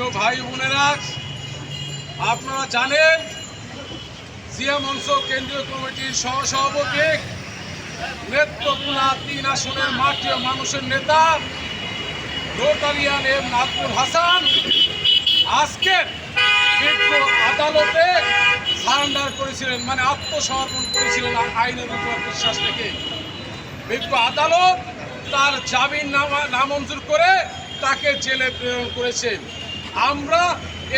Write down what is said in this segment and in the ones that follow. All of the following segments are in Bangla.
প্রিয় ভাই বোনেরা, আপনারা জানেন জিয়া মঞ্চ কেন্দ্রীয় কমিটির সহসভাপতি নেত্রকোনা তিন আসনের মাঠীয় মানুষের নেতা, রোটারিয়ান এম নাজমুল হাসান। আজকে আদালতে সারেন্ডার করেছিলেন মানে আত্মসমর্পণ করেছিলেন আইনের উপর বিশ্বাস থেকে বিজ্ঞ আদালত তার জামিন নামা নামঞ্জুর করে তাকে জেলে প্রেরণ করেছেন। আমরা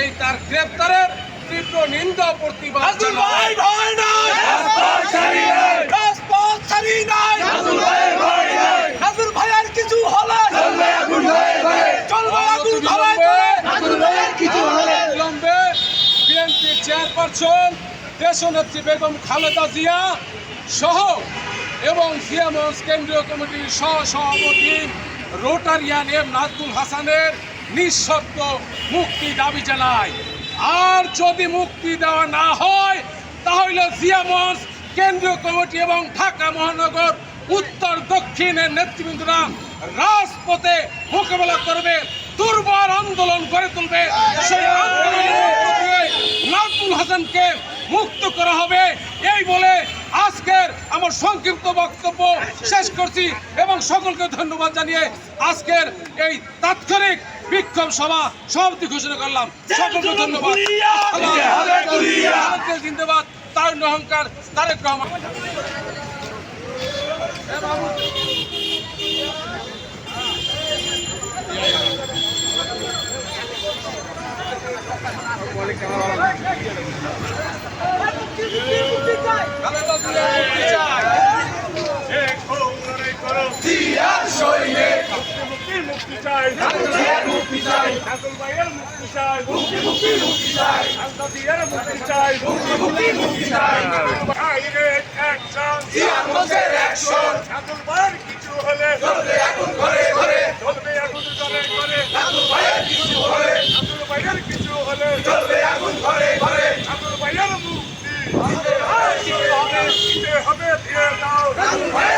এই তার গ্রেপ্তারের তীব্র নিন্দা প্রতিবাদ কিছু হলে চলবে আগুন ধরায় অনতিবিলম্বে বিলম্বে বিএনপির চেয়ারপারসন দেশনেত্রী বেগম খালেদা জিয়া সহ এবং কেন্দ্রীয় কমিটির সহ সভাপতি রোটারিয়ান এম নাজমুল হাসানের নিঃশর্ত মুক্তি দাবি জানায় আর যদি মুক্তি দেওয়া না হয়, তাহলে জিয়ামঞ্চ কেন্দ্রীয় কমিটি এবং ঢাকা মহানগর উত্তর দক্ষিণের নেতৃবৃন্দরা রাজপথে মোকাবেলা করবে, দুর্বার আন্দোলন গড়ে তুলবে। সেই আন্দোলনের নাজমুল হাসানকে মুক্ত করা হবে, এই বলে আজকের আমার সংক্ষিপ্ত বক্তব্য শেষ করছি এবং সকলকে ধন্যবাদ জানিয়ে আজকের এই তাৎক্ষণিক বিক্ষোভ সভা সভাপতি ঘোষণা করলাম। সকলকে ধন্যবাদ। জিন্দাবাদ। তার অহংকার, তারেক রহমান। চাই মুক্তি চাই নাজল ভাইয়ের মুক্তি চাই মুক্তি মুক্তি মুক্তি চাই খালদা জিয়ার মুক্তি চাই মুক্তি মুক্তি মুক্তি চাই ডাইরেক্ট অ্যাকশন জিয়ার ভাইয়ের ভাইয়ের ভাইয়ের ভাইয়ের হবে। ভাইয়ের